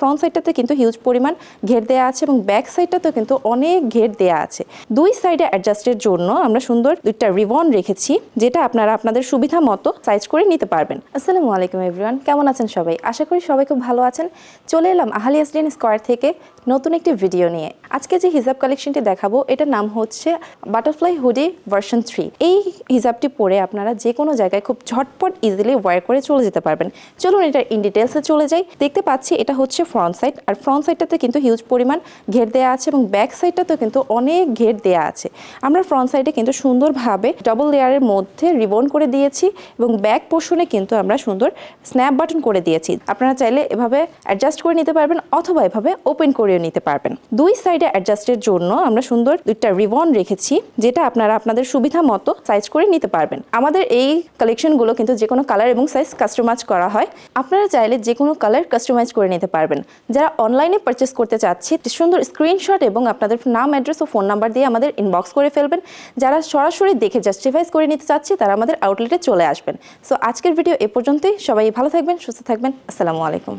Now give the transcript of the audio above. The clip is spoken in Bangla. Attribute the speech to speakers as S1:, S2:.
S1: ফ্রন্ট সাইডটাতে কিন্তু হিউজ পরিমাণ ঘের দেওয়া আছে এবং ব্যাক সাইডটাতেও কিন্তু অনেক ঘের দেওয়া আছে। দুই সাইডে অ্যাডজাস্টের জন্য আমরা সুন্দর দুইটা রিবন রেখেছি, যেটা আপনারা আপনাদের সুবিধা মতো সাইজ করে নিতে পারবেন। আসসালামু আলাইকুম এভরিওয়ান কেমন আছেন সবাই? আশা করি সবাই খুব ভালো আছেন। চলে এলাম আহালি এসডিএন স্কোয়ার থেকে নতুন একটি ভিডিও নিয়ে। আজকে যে হিজাব কালেকশনটি দেখাবো, এটার নাম হচ্ছে বাটারফ্লাই হুডি ভার্সন থ্রি এই হিজাবটি পরে আপনারা যে কোনো জায়গায় খুব ঝটপট ইজিলি ওয়ার করে চলে যেতে পারবেন। চলুন এটার ইন ডিটেলসে চলে যাই। দেখতে পাচ্ছি এটা হচ্ছে ফ্রন্ট সাইড আর ফ্রন্ট সাইডটাতে কিন্তু হিউজ পরিমাণ ঘের দেওয়া আছে এবং ব্যাক সাইডটাতেও কিন্তু অনেক ঘের দেওয়া আছে। আমরা ফ্রন্ট সাইডে কিন্তু সুন্দরভাবে ডবল লেয়ারের মধ্যে রিবন করে দিয়েছি এবং ব্যাক পোর্শনে কিন্তু আমরা সুন্দর স্ন্যাপ বাটন করে দিয়েছি। আপনারা চাইলে এভাবে অ্যাডজাস্ট করে নিতে পারবেন অথবা এভাবে ওপেন করেও নিতে পারবেন। দুই সাইডে অ্যাডজাস্টের জন্য আমরা সুন্দর দুইটা রিবন রেখেছি, যেটা আপনারা আপনাদের সুবিধা মতো সাইজ করে নিতে পারবেন। আমাদের এই কালেকশনগুলো কিন্তু যে কোনো কালার এবং সাইজ কাস্টমাইজ করা হয়। আপনারা চাইলে যে কোনো কালার কাস্টমাইজ করে নিতে পারবেন যারা অনলাইনে পারচেস করতে চাচ্ছি সুন্দর স্ক্রিনশট এবং আপনাদের নাম অ্যাড্রেস ও ফোন নাম্বার দিয়ে আমাদের ইনবক্স করে ফেলবেন। যারা সরাসরি দেখে জাস্টিফাইজ করে নিতে চাচ্ছি, তারা আমাদের আউটলেটে চলে আসবেন। সো আজকের ভিডিও এ পর্যন্তই। সবাই ভালো থাকবেন, সুস্থ থাকবেন। আসসালামু আলাইকুম।